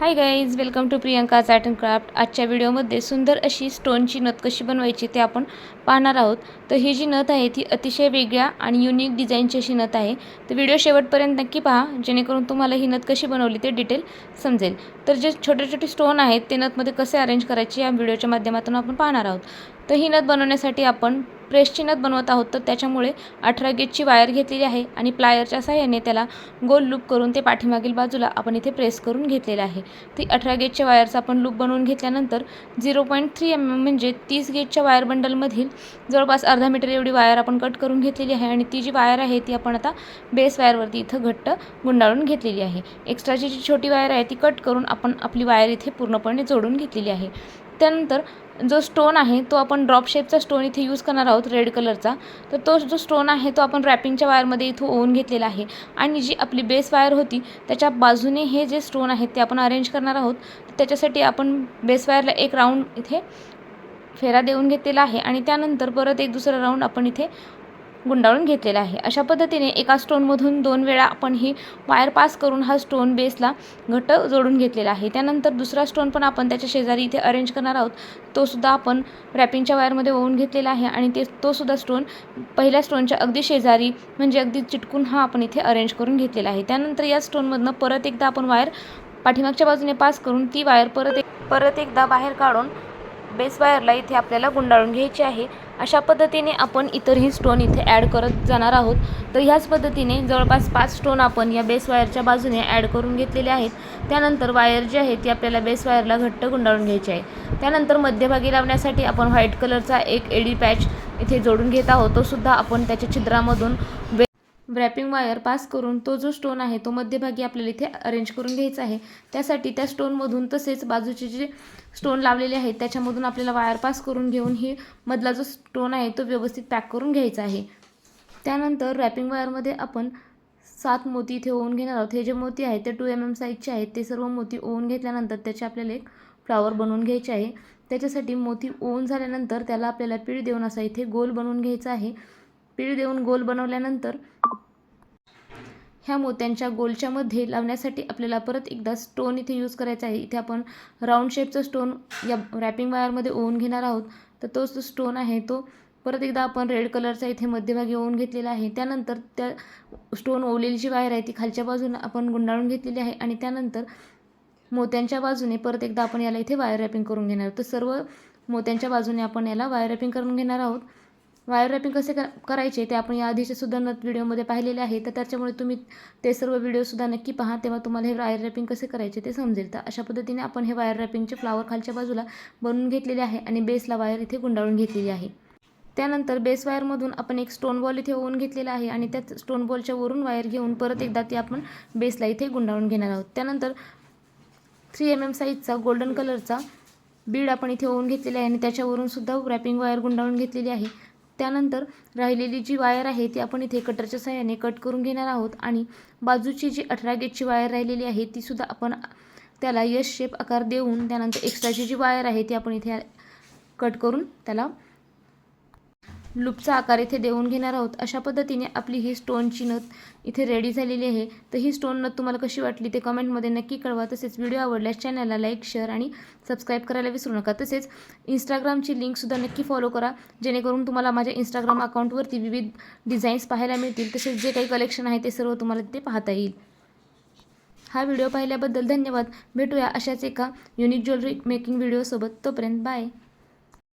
Hi guys welcome to Priyanka's art and craft आजच्या व्हिडिओमध्ये सुंदर अशी स्टोनची नथ कशी बनवायची ते आपण पाहणार आहोत. तर ही जी नथ आहे ती अतिशय वेगळ्या आणि युनिक डिझाईनची अशी नथ आहे. तर व्हिडिओ शेवटपर्यंत नक्की पहा जेणेकरून तुम्हाला ही नथ कशी बनवली ते डिटेल समजेल. तर जे छोटे छोटे स्टोन आहेत ते नथमध्ये कसे अरेंज करायचे या व्हिडिओच्या माध्यमातून आपण पाहणार आहोत. तर ही नथ बनवण्यासाठी आपण प्रेसची नथ बनवत आहोत. तर त्याच्यामुळे अठरा गेजची वायर घेतलेली आहे आणि प्लायरच्या सहाय्याने त्याला गोल लूप करून ते पाठीमागील बाजूला आपण इथे प्रेस करून घेतलेलं आहे. ती अठरा गेजच्या वायरचा आपण लूप बनवून घेतल्यानंतर zero point three M M म्हणजे तीस गेजच्या वायर बंडलमधील जवळपास अर्धा मीटर एवढी वायर आपण कट करून घेतलेली आहे आणि ती जी वायर आहे ती आपण आता बेस वायरवरती इथं घट्ट गुंडाळून घेतलेली आहे. एक्स्ट्राची जी छोटी वायर आहे ती कट करून आपण आपली वायर इथे पूर्णपणे जोडून घेतलेली आहे. त्यानंतर जो स्टोन आहे तो आपण ड्रॉप शेपचा स्टोन इथे यूज करणार आहोत रेड कलरचा तर तो जो स्टोन आहे तो आपण रॅपिंगच्या वायरमध्ये इथं ओवून घेतलेला आहे. आणि जी आपली बेस वायर होती त्याच्या बाजूने हे जे स्टोन आहेत ते आपण अरेंज करणार आहोत. त्याच्यासाठी आपण बेस वायरला एक राऊंड इथे फेरा देऊन घेतलेला आहे. आणि त्यानंतर परत एक दुसरा राऊंड आपण इथे गुंडाळून घेतलेला आहे. अशा पद्धतीने एका स्टोनमधून दोन वेळा आपण ही वायर पास करून हा स्टोन बेसला घट्ट जोडून घेतलेला आहे. त्यानंतर दुसरा स्टोन पण आपण त्याच्या शेजारी इथे अरेंज करणार आहोत. तो सुद्धा आपण रॅपिंगच्या वायरमध्ये ओवून घेतलेला आहे आणि ते तो सुद्धा स्टोन पहिल्या स्टोनच्या अगदी शेजारी म्हणजे अगदी चिटकून हा आपण इथे अरेंज करून घेतलेला आहे. त्यानंतर या स्टोनमधनं परत एकदा आपण वायर पाठीमागच्या बाजूने पास करून ती वायर परत एक परत एकदा बाहेर काढून बेस वायरला इथे आपल्याला गुंडाळून घ्यायची आहे. अशा पद्धतीने आपण इतरही स्टोन इथे ॲड करत जाणार आहोत. तर ह्याच पद्धतीने जवळपास पाच स्टोन आपण या बेस वायरच्या बाजूने ॲड करून घेतलेले आहेत. त्यानंतर वायर जी आहे ती आपल्याला बेस वायरला घट्ट गुंडाळून घ्यायची आहे. त्यानंतर मध्यभागी लावण्यासाठी आपण व्हाईट कलरचा एक एडी पॅच इथे जोडून घेत आहोत. तो सुद्धा आपण त्याच्या छिद्रामधून व्रॅपिंग वायर पास करून तो जो स्टोन आहे तो मध्यभागी आपल्याला इथे अरेंज करून घ्यायचा आहे. त्यासाठी त्या स्टोनमधून तसेच बाजूचे जे स्टोन लावलेले आहेत त्याच्यामधून आपल्याला वायर पास करून घेऊन ही मधला जो स्टोन आहे तो व्यवस्थित पॅक करून घ्यायचा आहे. त्यानंतर रॅपिंग वायरमध्ये आपण सात मोती इथे ओवून घेणार आहोत. हे जे मोती आहेत ते टू एम एम साईजचे आहेत. ते सर्व मोती ओवून घेतल्यानंतर त्याचे आपल्याला एक फ्लावर बनवून घ्यायचे आहे. त्याच्यासाठी मोती ओवून झाल्यानंतर त्याला आपल्याला पीळ देऊन असा इथे गोल बनवून घ्यायचा आहे. पीळ देऊन गोल बनवल्यानंतर ह्या मोत्यांच्या गोलच्यामध्ये लावण्यासाठी आपल्याला परत एकदा स्टोन इथे यूज करायचा आहे. इथे आपण राऊंड शेपचा स्टोन या रॅपिंग वायरमध्ये ओवून घेणार आहोत. तर तो जो स्टोन आहे तो परत एकदा आपण रेड कलरचा इथे मध्यभागी ओवून घेतलेला आहे. त्यानंतर त्या स्टोन ओवलेली जी वायर आहे ती खालच्या बाजूने आपण गुंडाळून घेतलेली आहे आणि त्यानंतर मोत्यांच्या बाजूने परत एकदा आपण याला इथे वायर रॅपिंग करून घेणार आहोत. तर सर्व मोत्यांच्या बाजूने आपण याला वायर रॅपिंग करून घेणार आहोत. वायर रॅपिंग कसे करायचे ते आपण या आधीचे सुद्धा व्हिडिओमध्ये पाहिलेले आहे तर त्याच्यामुळे तुम्ही ते सर्व व्हिडिओसुद्धा नक्की पहा तेव्हा तुम्हाला हे वायर रॅपिंग कसे करायचे ते समजेल. तर अशा पद्धतीने आपण हे वायर रॅपिंगचे फ्लावर खालच्या बाजूला बनवून घेतलेले आहे आणि बेसला वायर इथे गुंडाळून घेतलेली आहे. त्यानंतर बेस वायरमधून आपण एक स्टोन बॉल इथे ओवून घेतलेला आहे आणि त्या स्टोन बॉलच्या वरून वायर घेऊन परत एकदा ती आपण बेसला इथे गुंडाळून घेणार आहोत. त्यानंतर थ्री एम एम साईजचा गोल्डन कलरचा बीड आपण इथे ओवून घेतलेला आहे आणि त्याच्यावरून सुद्धा रॅपिंग वायर गुंडाळून घेतलेली आहे. त्यानंतर राहिलेली जी वायर आहे ती आपण इथे कटरच्या सहाय्याने कट करून घेणार आहोत आणि बाजूची जी अठरा गेजची वायर राहिलेली आहे तीसुद्धा आपण त्याला यश शेप आकार देऊन त्यानंतर एक्स्ट्राची जी वायर आहे ती आपण इथे कट करून त्याला लूपचा आकार इथे देऊन घेणार आहोत. अशा पद्धतीने आपली ही स्टोनची नथ इथे रेडी झालेली आहे. तर ही स्टोन नथ तुम्हाला कशी वाटली ते कमेंटमध्ये नक्की कळवा. तसेच व्हिडिओ आवडल्यास चॅनलला लाईक शेअर आणि सबस्क्राईब करायला विसरू नका. तसेच इंस्टाग्रामची लिंकसुद्धा नक्की फॉलो करा. जेणेकरून तुम्हाला माझ्या इंस्टाग्राम अकाउंटवरती विविध डिझाईन्स पाहायला मिळतील. तसेच जे काही कलेक्शन आहे ते सर्व तुम्हाला ते पाहता येईल. हा व्हिडिओ पाहिल्याबद्दल धन्यवाद. भेटूया अशाच एका युनिक ज्वेलरी मेकिंग व्हिडिओसोबत तोपर्यंत बाय